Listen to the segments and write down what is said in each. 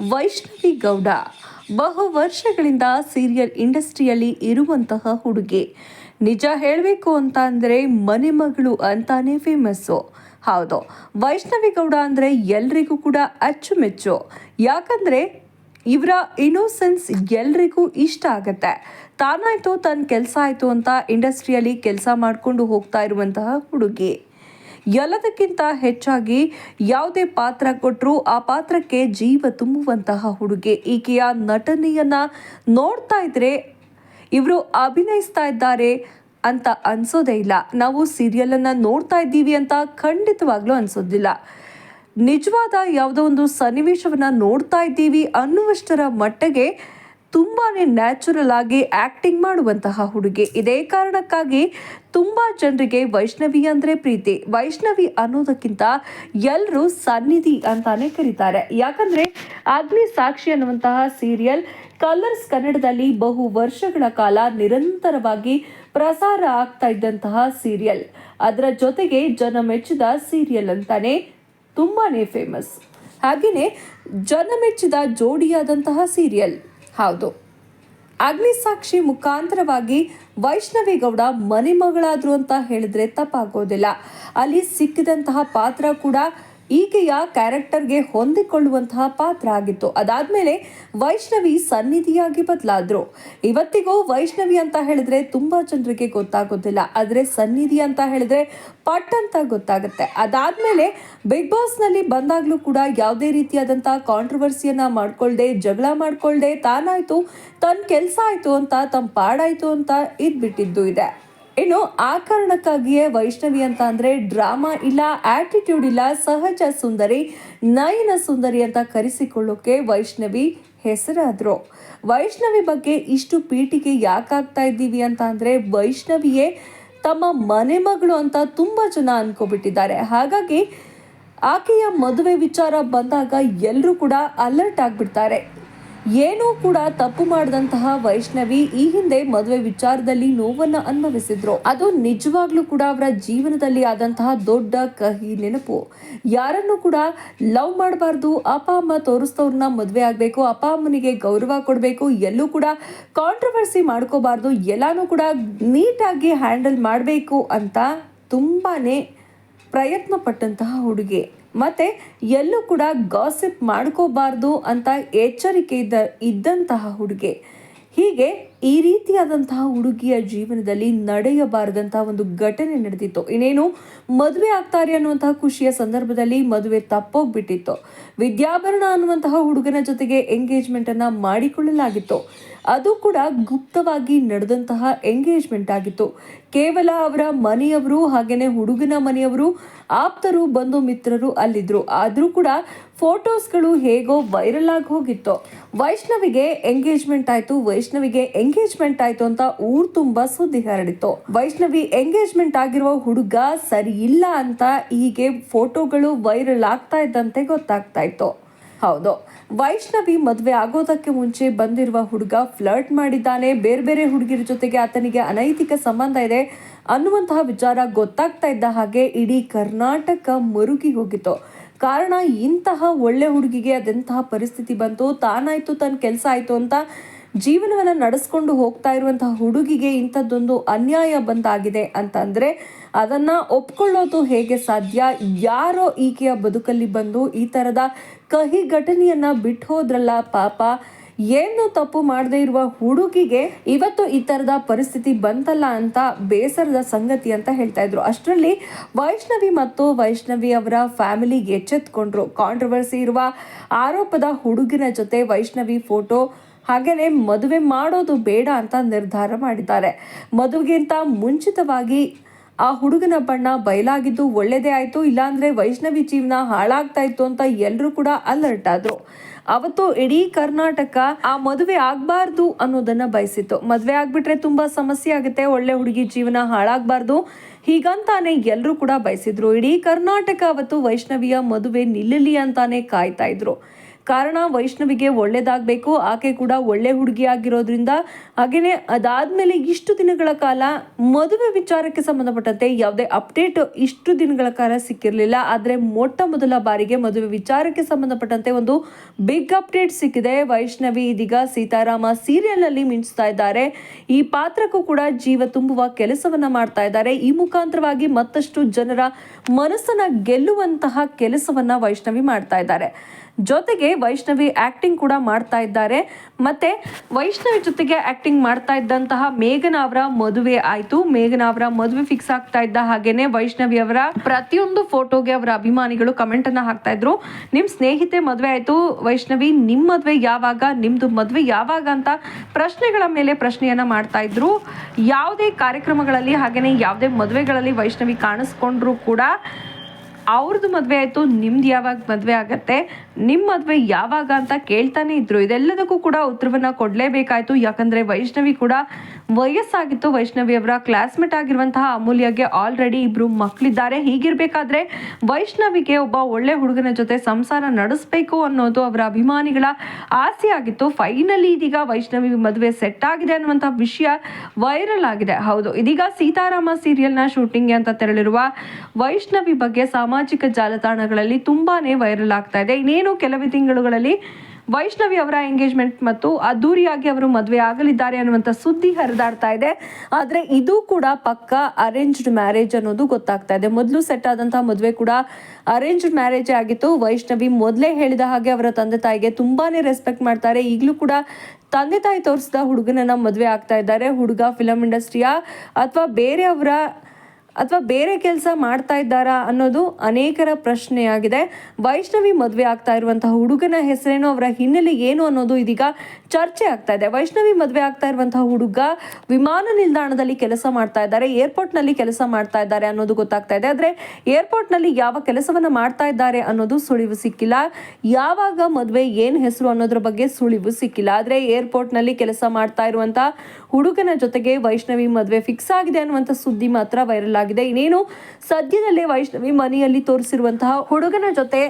ವೈಷ್ಣವಿ ಗೌಡ ಬಹು ವರ್ಷಗಳಿಂದ ಸೀರಿಯಲ್ ಇಂಡಸ್ಟ್ರಿಯಲ್ಲಿ ಇರುವಂತಹ ಹುಡುಗಿ. ನಿಜ ಹೇಳಬೇಕು ಅಂತ ಅಂದರೆ ಮನೆ ಮಗಳು ಅಂತಾನೆ ಫೇಮಸ್ಸು ಹೌದು, ವೈಷ್ಣವಿ ಗೌಡ ಅಂದರೆ ಎಲ್ರಿಗೂ ಕೂಡ ಅಚ್ಚುಮೆಚ್ಚು. ಯಾಕಂದರೆ ಇವರ ಇನ್ನೋಸೆನ್ಸ್ ಎಲ್ರಿಗೂ ಇಷ್ಟ ಆಗುತ್ತೆ. ತಾನಾಯಿತು ತನ್ನ ಕೆಲಸ ಆಯಿತು ಅಂತ ಇಂಡಸ್ಟ್ರಿಯಲ್ಲಿ ಕೆಲಸ ಮಾಡಿಕೊಂಡು ಹೋಗ್ತಾ ಇರುವಂತಹ ಹುಡುಗಿ. ಎಲ್ಲದಕ್ಕಿಂತ ಹೆಚ್ಚಾಗಿ ಯಾವುದೇ ಪಾತ್ರ ಕೊಟ್ಟರೂ ಆ ಪಾತ್ರಕ್ಕೆ ಜೀವ ತುಂಬುವಂತಹ ಹುಡುಗಿ. ಈಕೆಯ ನಟನೆಯನ್ನ ನೋಡ್ತಾ ಇದ್ರೆ ಇವರು ಅಭಿನಯಿಸ್ತಾ ಇದ್ದಾರೆ ಅಂತ ಅನ್ಸೋದೇ ಇಲ್ಲ. ನಾವು ಸೀರಿಯಲ್ ಅನ್ನ ನೋಡ್ತಾ ಇದ್ದೀವಿ ಅಂತ ಖಂಡಿತವಾಗ್ಲೂ ಅನ್ಸೋದಿಲ್ಲ. ನಿಜವಾದ ಯಾವುದೋ ಒಂದು ಸನ್ನಿವೇಶವನ್ನ ನೋಡ್ತಾ ಇದ್ದೀವಿ ಅನ್ನುವಷ್ಟರ ಮಟ್ಟಿಗೆ ತುಂಬಾನೇ ನ್ಯಾಚುರಲ್ ಆಗಿ ಆಕ್ಟಿಂಗ್ ಮಾಡುವಂತಹ ಹುಡುಗಿ. ಇದೇ ಕಾರಣಕ್ಕಾಗಿ ತುಂಬಾ ಜನರಿಗೆ ವೈಷ್ಣವಿ ಅಂದ್ರೆ ಪ್ರೀತಿ. ವೈಷ್ಣವಿ ಅನ್ನೋದಕ್ಕಿಂತ ಎಲ್ಲರೂ ಸನ್ನಿಧಿ ಅಂತಾನೆ ಕರೀತಾರೆ. ಯಾಕಂದ್ರೆ ಅಗ್ನಿ ಸಾಕ್ಷಿ ಅನ್ನುವಂತಹ ಸೀರಿಯಲ್ ಕಲರ್ಸ್ ಕನ್ನಡದಲ್ಲಿ ಬಹು ವರ್ಷಗಳ ಕಾಲ ನಿರಂತರವಾಗಿ ಪ್ರಸಾರ ಆಗ್ತಾ ಇದ್ದಂತಹ ಸೀರಿಯಲ್. ಅದರ ಜೊತೆಗೆ ಜನ ಮೆಚ್ಚಿದ ಸೀರಿಯಲ್ ಅಂತಾನೆ ತುಂಬಾ ಫೇಮಸ್. ಹಾಗೆಯೇ ಜನಮೆಚ್ಚಿದ ಜೋಡಿಯಾದಂತಹ ಸೀರಿಯಲ್. ಹೌದು. ಅಗ್ನಿಸಾಕ್ಷಿ ಮುಖಾಂತರವಾಗಿ ವೈಷ್ಣವಿ ಗೌಡ ಮನೆ ಮಗಳಾದ್ರು ಅಂತ ಹೇಳಿದ್ರೆ ತಪ್ಪಾಗೋದಿಲ್ಲ. ಅಲ್ಲಿ ಸಿಕ್ಕಿದಂತಹ ಪಾತ್ರ ಕೂಡ ಈಕೆಯ ಕ್ಯಾರೆಕ್ಟರ್ಗೆ ಹೊಂದಿಕೊಳ್ಳುವಂತಹ ಪಾತ್ರ ಆಗಿತ್ತು. ಅದಾದ್ಮೇಲೆ ವೈಷ್ಣವಿ ಸನ್ನಿಧಿಯಾಗಿ ಬದಲಾದ್ರು. ಇವತ್ತಿಗೂ ವೈಷ್ಣವಿ ಅಂತ ಹೇಳಿದ್ರೆ ತುಂಬಾ ಜನರಿಗೆ ಗೊತ್ತಾಗೋದಿಲ್ಲ. ಆದ್ರೆ ಸನ್ನಿಧಿ ಅಂತ ಹೇಳಿದ್ರೆ ಪಟ್ ಅಂತ ಗೊತ್ತಾಗುತ್ತೆ. ಅದಾದ್ಮೇಲೆ ಬಿಗ್ ಬಾಸ್ನಲ್ಲಿ ಬಂದಾಗ್ಲೂ ಕೂಡ ಯಾವುದೇ ರೀತಿಯಾದಂತಹ ಕಾಂಟ್ರವರ್ಸಿಯನ್ನ ಮಾಡ್ಕೊಳ್ದೆ, ಜಗಳ ಮಾಡ್ಕೊಳ್ದೆ ತಾನಾಯ್ತು ತನ್ನ ಕೆಲಸ ಆಯ್ತು ಅಂತ ತಮ್ಮ ಪಾಡಾಯ್ತು ಅಂತ ಇದ್ಬಿಟ್ಟಿದ್ದು ಇದೆ. ಇನ್ನು ಆ ಕಾರಣಕ್ಕಾಗಿಯೇ ವೈಷ್ಣವಿ ಅಂತ ಅಂದರೆ ಡ್ರಾಮಾ ಇಲ್ಲ ಆಟಿಟ್ಯೂಡ್ ಇಲ್ಲ, ಸಹಜ ಸುಂದರಿ, ನಯನ ಸುಂದರಿ ಅಂತ ಕರೆಸಿಕೊಳ್ಳೋಕೆ ವೈಷ್ಣವಿ ಹೆಸರಾದರು. ವೈಷ್ಣವಿ ಬಗ್ಗೆ ಇಷ್ಟು ಪೀಟಿಗೆ ಯಾಕಾಗ್ತಾ ಇದ್ದೀವಿ ಅಂತ ಅಂದರೆ ವೈಷ್ಣವಿಯೇ ತಮ್ಮ ಮನೆ ಮಗಳು ಅಂತ ತುಂಬಾ ಜನ ಅನ್ಕೋಬಿಟ್ಟಿದ್ದಾರೆ. ಹಾಗಾಗಿ ಆಕೆಯ ಮದುವೆ ವಿಚಾರ ಬಂದಾಗ ಎಲ್ಲರೂ ಕೂಡ ಅಲರ್ಟ್ ಆಗ್ಬಿಡ್ತಾರೆ. ಏನೂ ಕೂಡ ತಪ್ಪು ಮಾಡಿದಂತಹ ವೈಷ್ಣವಿ ಈ ಹಿಂದೆ ಮದುವೆ ವಿಚಾರದಲ್ಲಿ ನೋವನ್ನ ಅನುಭವಿಸಿದ್ರು. ಅದು ನಿಜವಾಗ್ಲೂ ಕೂಡ ಅವರ ಜೀವನದಲ್ಲಿ ಆದಂತಹ ದೊಡ್ಡ ಕಹಿ ನೆನಪು. ಯಾರನ್ನು ಕೂಡ ಲವ್ ಮಾಡಬಾರ್ದು, ಅಪ್ಪ, ಅಮ್ಮ ತೋರಿಸ್ತವ್ರನ್ನ ಮದುವೆ ಆಗಬೇಕು, ಅಪ್ಪ, ಅಮ್ಮನಿಗೆ ಗೌರವ ಕೊಡಬೇಕು, ಎಲ್ಲೂ ಕೂಡ ಕಾಂಟ್ರವರ್ಸಿ ಮಾಡ್ಕೋಬಾರ್ದು, ಎಲ್ಲಾನು ಕೂಡ ನೀಟಾಗಿ ಹ್ಯಾಂಡಲ್ ಮಾಡಬೇಕು ಅಂತ ತುಂಬಾನೇ ಪ್ರಯತ್ನ ಪಟ್ಟಂತಹ ಹುಡುಗಿ. ಮತ್ತೆ ಎಲ್ಲೂ ಕೂಡ ಗಾಸಿಪ್ ಮಾಡ್ಕೋಬಾರ್ದು ಅಂತ ಎಚ್ಚರಿಕೆ ಇದ್ದ ಇದ್ದಂತಹ ಹುಡುಗಿ. ಹೀಗೆ ಈ ರೀತಿಯಾದಂತಹ ಹುಡುಗಿಯ ಜೀವನದಲ್ಲಿ ನಡೆಯಬಾರದಂತಹ ಒಂದು ಘಟನೆ ನಡೆದಿತ್ತು. ಇನ್ನೇನು, ಮದುವೆ ಆಗ್ತಾರೆ ಅನ್ನುವಂತಹ ಖುಷಿಯ ಸಂದರ್ಭದಲ್ಲಿ ಮದುವೆ ತಪ್ಪೋಗ್ಬಿಟ್ಟಿತ್ತು. ವಿದ್ಯಾಭರಣ ಅನ್ನುವಂತಹ ಹುಡುಗನ ಜೊತೆಗೆ ಎಂಗೇಜ್ಮೆಂಟ್ ಅನ್ನ ಮಾಡಿಕೊಳ್ಳಲಾಗಿತ್ತು. ಅದು ಕೂಡ ಗುಪ್ತವಾಗಿ ನಡೆದಂತಹ ಎಂಗೇಜ್ಮೆಂಟ್ ಆಗಿತ್ತು. ಕೇವಲ ಅವರ ಮನೆಯವರು ಹಾಗೆಯೇ ಹುಡುಗನ ಮನೆಯವರು, ಆಪ್ತರು, ಬಂಧು ಮಿತ್ರರು ಅಲ್ಲಿದ್ರು. ಆದರೂ ಕೂಡ ಫೋಟೋಸ್ಗಳು ಹೇಗೋ ವೈರಲ್ ಆಗಿ ಹೋಗಿತ್ತು. ವೈಷ್ಣವಿಗೆ ಎಂಗೇಜ್ಮೆಂಟ್ ಆಯ್ತು, ವೈಷ್ಣವಿಗೆ ಎಂಗೇಜ್ಮೆಂಟ್ ಆಯ್ತು ಅಂತ ಊರ್ ತುಂಬಾ ಸುದ್ದಿ ಹರಡಿತ್ತು. ವೈಷ್ಣವಿ ಎಂಗೇಜ್ಮೆಂಟ್ ಆಗಿರುವ ಹುಡುಗ ಸರಿ ಇಲ್ಲ ಅಂತ ಹೀಗೆ ಫೋಟೋಗಳು ವೈರಲ್ ಆಗ್ತಾ ಇದ್ದಂತೆ ಗೊತ್ತಾಗ್ತಾ ಇತ್ತು. ಹೌದು, ವೈಷ್ಣವಿ ಮದುವೆ ಆಗೋದಕ್ಕೆ ಮುಂಚೆ ಬಂದಿರುವ ಹುಡುಗ ಫ್ಲರ್ಟ್ ಮಾಡಿದ್ದಾನೆ. ಬೇರೆ ಬೇರೆ ಹುಡುಗಿರ ಜೊತೆಗೆ ಆತನಿಗೆ ಅನೈತಿಕ ಸಂಬಂಧ ಇದೆ ಅನ್ನುವಂತಹ ವಿಚಾರ ಗೊತ್ತಾಗ್ತಾ ಇದ್ದ ಹಾಗೆ ಇಡೀ ಕರ್ನಾಟಕ ಮರುಗಿ ಹೋಗಿತ್ತು. ಕಾರಣ ಇಂತಹ ಒಳ್ಳೆ ಹುಡುಗಿಗೆ ಅದೆಂತಹ ಪರಿಸ್ಥಿತಿ ಬಂತು. ತಾನಾಯ್ತು ತನ್ನ ಕೆಲಸ ಆಯ್ತು ಅಂತ ಜೀವನವನ್ನ ನಡೆಸ್ಕೊಂಡು ಹೋಗ್ತಾ ಇರುವಂತಹ ಹುಡುಗಿಗೆ ಇಂಥದ್ದೊಂದು ಅನ್ಯಾಯ ಬಂದಾಗಿದೆ ಅಂತಂದರೆ ಅದನ್ನ ಒಪ್ಕೊಳ್ಳೋದು ಹೇಗೆ ಸಾಧ್ಯ? ಯಾರೋ ಈಕೆಯ ಬದುಕಲ್ಲಿ ಬಂದು ಈ ತರದ ಕಹಿ ಘಟನೆಯನ್ನ ಬಿಟ್ಟು ಹೋದ್ರಲ್ಲ ಪಾಪ. ಏನು ತಪ್ಪು ಮಾಡದೇ ಇರುವ ಹುಡುಗಿಗೆ ಇವತ್ತು ಈ ಥರದ ಪರಿಸ್ಥಿತಿ ಬಂತಲ್ಲ ಅಂತ ಬೇಸರದ ಸಂಗತಿ ಅಂತ ಹೇಳ್ತಾ ಇದ್ರು. ಅಷ್ಟರಲ್ಲಿ ವೈಷ್ಣವಿ ಮತ್ತು ವೈಷ್ಣವಿ ಅವರ ಫ್ಯಾಮಿಲಿ ಎಚ್ಚೆತ್ಕೊಂಡ್ರು. ಕಾಂಟ್ರವರ್ಸಿ ಇರುವ ಆರೋಪದ ಹುಡುಗಿನ ಜೊತೆ ವೈಷ್ಣವಿ ಫೋಟೋ ಹಾಗೇನೆ ಮದುವೆ ಮಾಡೋದು ಬೇಡ ಅಂತ ನಿರ್ಧಾರ ಮಾಡಿದ್ದಾರೆ. ಮದುವೆಗಿಂತ ಮುಂಚಿತವಾಗಿ ಆ ಹುಡುಗನ ಬಣ್ಣ ಬಯಲಾಗಿದ್ದು ಒಳ್ಳೇದೇ ಆಯ್ತು, ಇಲ್ಲಾಂದ್ರೆ ವೈಷ್ಣವಿ ಜೀವನ ಹಾಳಾಗ್ತಾ ಇತ್ತು ಅಂತ ಎಲ್ಲರೂ ಕೂಡ ಅಲರ್ಟ್ ಆದ್ರು. ಅವತ್ತು ಇಡೀ ಕರ್ನಾಟಕ ಆ ಮದುವೆ ಆಗಬಾರ್ದು ಅನ್ನೋದನ್ನ ಬಯಸಿತ್ತು. ಮದುವೆ ಆಗ್ಬಿಟ್ರೆ ತುಂಬಾ ಸಮಸ್ಯೆ ಆಗುತ್ತೆ, ಒಳ್ಳೆ ಹುಡುಗಿ ಜೀವನ ಹಾಳಾಗಬಾರ್ದು ಹೀಗಂತಾನೆ ಎಲ್ಲರೂ ಕೂಡ ಬಯಸಿದ್ರು. ಇಡೀ ಕರ್ನಾಟಕ ಅವತ್ತು ವೈಷ್ಣವಿಯ ಮದುವೆ ನಿಲ್ಲಲಿ ಅಂತಾನೆ ಕಾಯ್ತಾ ಇದ್ರು. ಕಾರಣ ವೈಷ್ಣವಿಗೆ ಒಳ್ಳೇದಾಗಬೇಕು, ಆಕೆ ಕೂಡ ಒಳ್ಳೆ ಹುಡುಗಿ ಆಗಿರೋದ್ರಿಂದ ಹಾಗೆಯೇ ಅದಾದಮೇಲೆ ಇಷ್ಟು ದಿನಗಳ ಕಾಲ ಮದುವೆ ವಿಚಾರಕ್ಕೆ ಸಂಬಂಧಪಟ್ಟಂತೆ ಯಾವುದೇ ಅಪ್ಡೇಟ್ ಇಷ್ಟು ದಿನಗಳ ಕಾಲ ಸಿಕ್ಕಿರಲಿಲ್ಲ. ಆದರೆ ಮೊಟ್ಟ ಮೊದಲ ಬಾರಿಗೆ ಮದುವೆ ವಿಚಾರಕ್ಕೆ ಸಂಬಂಧಪಟ್ಟಂತೆ ಒಂದು ಬಿಗ್ ಅಪ್ಡೇಟ್ ಸಿಕ್ಕಿದೆ. ವೈಷ್ಣವಿ ಇದೀಗ ಸೀತಾರಾಮ ಸೀರಿಯಲ್ನಲ್ಲಿ ಮಿಂಚ್ತಾ ಇದ್ದಾರೆ. ಈ ಪಾತ್ರಕ್ಕೂ ಕೂಡ ಜೀವ ತುಂಬುವ ಕೆಲಸವನ್ನ ಮಾಡ್ತಾ ಇದ್ದಾರೆ. ಈ ಮುಖಾಂತರವಾಗಿ ಮತ್ತಷ್ಟು ಜನರ ಮನಸ್ಸನ್ನ ಗೆಲ್ಲುವಂತಹ ಕೆಲಸವನ್ನ ವೈಷ್ಣವಿ ಮಾಡ್ತಾ ಇದ್ದಾರೆ. ಜೊತೆಗೆ ವೈಷ್ಣವಿ ಆ್ಯಕ್ಟಿಂಗ್ ಕೂಡ ಮಾಡ್ತಾ ಇದ್ದಾರೆ. ಮತ್ತೆ ವೈಷ್ಣವಿ ಜೊತೆಗೆ ಆ್ಯಕ್ಟಿಂಗ್ ಮಾಡ್ತಾ ಇದ್ದಂತಹ ಮೇಘನ ಅವರ ಮದುವೆ ಆಯಿತು. ಮೇಘನ ಅವರ ಮದುವೆ ಫಿಕ್ಸ್ ಆಗ್ತಾ ಇದ್ದ ಹಾಗೇನೆ ವೈಷ್ಣವಿ ಅವರ ಪ್ರತಿಯೊಂದು ಫೋಟೋಗೆ ಅವರ ಅಭಿಮಾನಿಗಳು ಕಮೆಂಟ್ ಅನ್ನ ಹಾಕ್ತಾ ಇದ್ರು. ನಿಮ್ಮ ಸ್ನೇಹಿತೆ ಮದುವೆ ಆಯಿತು. ವೈಷ್ಣವಿ ನಿಮ್ಮ ಮದುವೆ ಯಾವಾಗ ನಿಮ್ಮದು ಮದುವೆ ಯಾವಾಗ ಅಂತ ಪ್ರಶ್ನೆಗಳ ಮೇಲೆ ಪ್ರಶ್ನೆಯನ್ನ ಮಾಡ್ತಾ ಇದ್ರು. ಯಾವುದೇ ಕಾರ್ಯಕ್ರಮಗಳಲ್ಲಿ ಹಾಗೇನೆ ಯಾವುದೇ ಮದುವೆಗಳಲ್ಲಿ ವೈಷ್ಣವಿ ಕಾಣಿಸ್ಕೊಂಡ್ರು ಕೂಡ ಅವ್ರದ್ದು ಮದುವೆ ಆಯಿತು, ನಿಮ್ದು ಯಾವಾಗ ಮದುವೆ ಆಗತ್ತೆ? ನಿಮ್ಮ ಮದುವೆ ಯಾವಾಗ ಅಂತ ಕೇಳ್ತಾನೆ ಇದ್ರು. ಇದೆಲ್ಲದಕ್ಕೂ ಕೂಡ ಉತ್ತರವನ್ನ ಕೊಡಲೇಬೇಕಾಯ್ತು. ಯಾಕಂದ್ರೆ ವೈಷ್ಣವಿ ಕೂಡ ವಯಸ್ಸಾಗಿತ್ತು. ವೈಷ್ಣವಿ ಅವರ ಕ್ಲಾಸ್ಮೇಟ್ ಆಗಿರುವಂತಹ ಅಮೂಲ್ಯಗೆ ಆಲ್ರೆಡಿ ಇಬ್ರು ಮಕ್ಕಳಿದ್ದಾರೆ ಹೀಗಿರ್ಬೇಕಾದ್ರೆ ವೈಷ್ಣವಿಗೆ ಒಬ್ಬ ಒಳ್ಳೆ ಹುಡುಗನ ಜೊತೆ ಸಂಸಾರ ನಡೆಸಬೇಕು ಅನ್ನೋದು ಅವರ ಅಭಿಮಾನಿಗಳ ಆಸೆ ಆಗಿತ್ತು. ಫೈನಲಿ ಇದೀಗ ವೈಷ್ಣವಿ ಮದುವೆ ಸೆಟ್ ಆಗಿದೆ ಅನ್ನುವಂತಹ ವಿಷಯ ವೈರಲ್ ಆಗಿದೆ. ಹೌದು, ಇದೀಗ ಸೀತಾರಾಮ ಸೀರಿಯಲ್ನ ಶೂಟಿಂಗ್ ಅಂತ ತೆರಳಿರುವ ವೈಷ್ಣವಿ ಬಗ್ಗೆ ಸಾಮಾಜಿಕ ಜಾಲತಾಣಗಳಲ್ಲಿ ತುಂಬಾನೇ ವೈರಲ್ ಆಗ್ತಾ ಇದೆ. ಇನ್ನೇನು ಕೆಲವೇ ತಿಂಗಳುಗಳಲ್ಲಿ ವೈಷ್ಣವಿ ಅವರ ಎಂಗೇಜ್ಮೆಂಟ್ ಮತ್ತು ಅದ್ದೂರಿಯಾಗಿ ಅವರು ಮದುವೆ ಆಗಲಿದ್ದಾರೆ ಅನ್ನುವಂಥ ಸುದ್ದಿ ಹರಿದಾಡ್ತಾ ಇದೆ. ಆದರೆ ಇದು ಕೂಡ ಪಕ್ಕ ಅರೇಂಜ್ಡ್ ಮ್ಯಾರೇಜ್ ಅನ್ನೋದು ಗೊತ್ತಾಗ್ತಾ ಇದೆ. ಮೊದಲು ಸೆಟ್ ಆದಂತಹ ಮದುವೆ ಕೂಡ ಅರೇಂಜ್ಡ್ ಮ್ಯಾರೇಜೇ ಆಗಿತ್ತು. ವೈಷ್ಣವಿ ಮೊದಲೇ ಹೇಳಿದ ಹಾಗೆ ಅವರ ತಂದೆ ತಾಯಿಗೆ ತುಂಬಾನೇ ರೆಸ್ಪೆಕ್ಟ್ ಮಾಡ್ತಾರೆ. ಈಗಲೂ ಕೂಡ ತಂದೆ ತಾಯಿ ತೋರಿಸಿದ ಹುಡುಗನನ್ನ ಮದುವೆ ಆಗ್ತಾ ಇದ್ದಾರೆ. ಹುಡುಗ ಫಿಲಂ ಇಂಡಸ್ಟ್ರಿಯ ಅಥವಾ ಬೇರೆಯವರ ಅಥವಾ ಬೇರೆ ಕೆಲಸ ಮಾಡ್ತಾ ಇದ್ದಾರಾ ಅನ್ನೋದು ಅನೇಕರ ಪ್ರಶ್ನೆಯಾಗಿದೆ. ವೈಷ್ಣವಿ ಮದುವೆ ಆಗ್ತಾ ಇರುವಂತಹ ಹುಡುಗನ ಹೆಸರೇನು, ಅವರ ಹಿನ್ನೆಲೆ ಏನು ಅನ್ನೋದು ಇದೀಗ ಚರ್ಚೆ ಆಗ್ತಾ ಇದೆ. ವೈಷ್ಣವಿ ಮದುವೆ ಆಗ್ತಾ ಇರುವಂತಹ ಹುಡುಗ ವಿಮಾನ ನಿಲ್ದಾಣದಲ್ಲಿ ಕೆಲಸ ಮಾಡ್ತಾ ಇದ್ದಾರೆ, ಏರ್ಪೋರ್ಟ್ನಲ್ಲಿ ಕೆಲಸ ಮಾಡ್ತಾ ಇದ್ದಾರೆ ಅನ್ನೋದು ಗೊತ್ತಾಗ್ತಾ ಇದೆ. ಆದರೆ ಏರ್ಪೋರ್ಟ್ನಲ್ಲಿ ಯಾವ ಕೆಲಸವನ್ನ ಮಾಡ್ತಾ ಇದ್ದಾರೆ ಅನ್ನೋದು ಸುಳಿವು ಸಿಕ್ಕಿಲ್ಲ. ಯಾವಾಗ ಮದುವೆ, ಏನು ಹೆಸರು ಅನ್ನೋದ್ರ ಬಗ್ಗೆ ಸುಳಿವು ಸಿಕ್ಕಿಲ್ಲ. ಆದರೆ ಏರ್ಪೋರ್ಟ್ನಲ್ಲಿ ಕೆಲಸ ಮಾಡ್ತಾ ಇರುವಂತಹ ಹುಡುಗನ ಜೊತೆಗೆ ವೈಷ್ಣವಿ ಮದುವೆ ಫಿಕ್ಸ್ ಆಗಿದೆ ಅನ್ನುವಂಥ ಸುದ್ದಿ ಮಾತ್ರ ವೈರಲ್ ಆಗಿದೆ. ಇನ್ನೇನು, ಸದ್ಯದಲ್ಲೇ ವೈಷ್ಣವಿ ಮನೆಯಲ್ಲಿ ತೋರಿಸಿರುವಂತಹ ಹುಡುಗನ ಜೊತೆ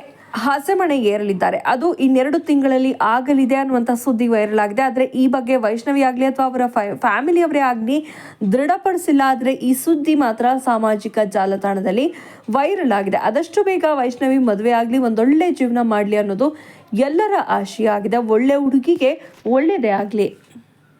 ಹಸೆಮಣೆ ಏರಲಿದ್ದಾರೆ. ಅದು ಇನ್ನೆರಡು ತಿಂಗಳಲ್ಲಿ ಆಗಲಿದೆ ಅನ್ನುವಂಥ ಸುದ್ದಿ ವೈರಲ್ ಆಗಿದೆ ಆದರೆ ಈ ಬಗ್ಗೆ ವೈಷ್ಣವಿ ಆಗಲಿ ಅಥವಾ ಅವರ ಫ್ಯಾಮಿಲಿ ಅವರೇ ಆಗಲಿ ದೃಢಪಡಿಸಿಲ್ಲ. ಆದರೆ ಈ ಸುದ್ದಿ ಮಾತ್ರ ಸಾಮಾಜಿಕ ಜಾಲತಾಣದಲ್ಲಿ ವೈರಲ್ ಆಗಿದೆ. ಆದಷ್ಟು ಬೇಗ ವೈಷ್ಣವಿ ಮದುವೆ ಆಗಲಿ, ಒಂದೊಳ್ಳೆ ಜೀವನ ಮಾಡಲಿ ಅನ್ನೋದು ಎಲ್ಲರ ಆಶಯ ಆಗಿದೆ ಒಳ್ಳೆ ಹುಡುಗಿಗೆ ಒಳ್ಳೆಯದೇ ಆಗಲಿ.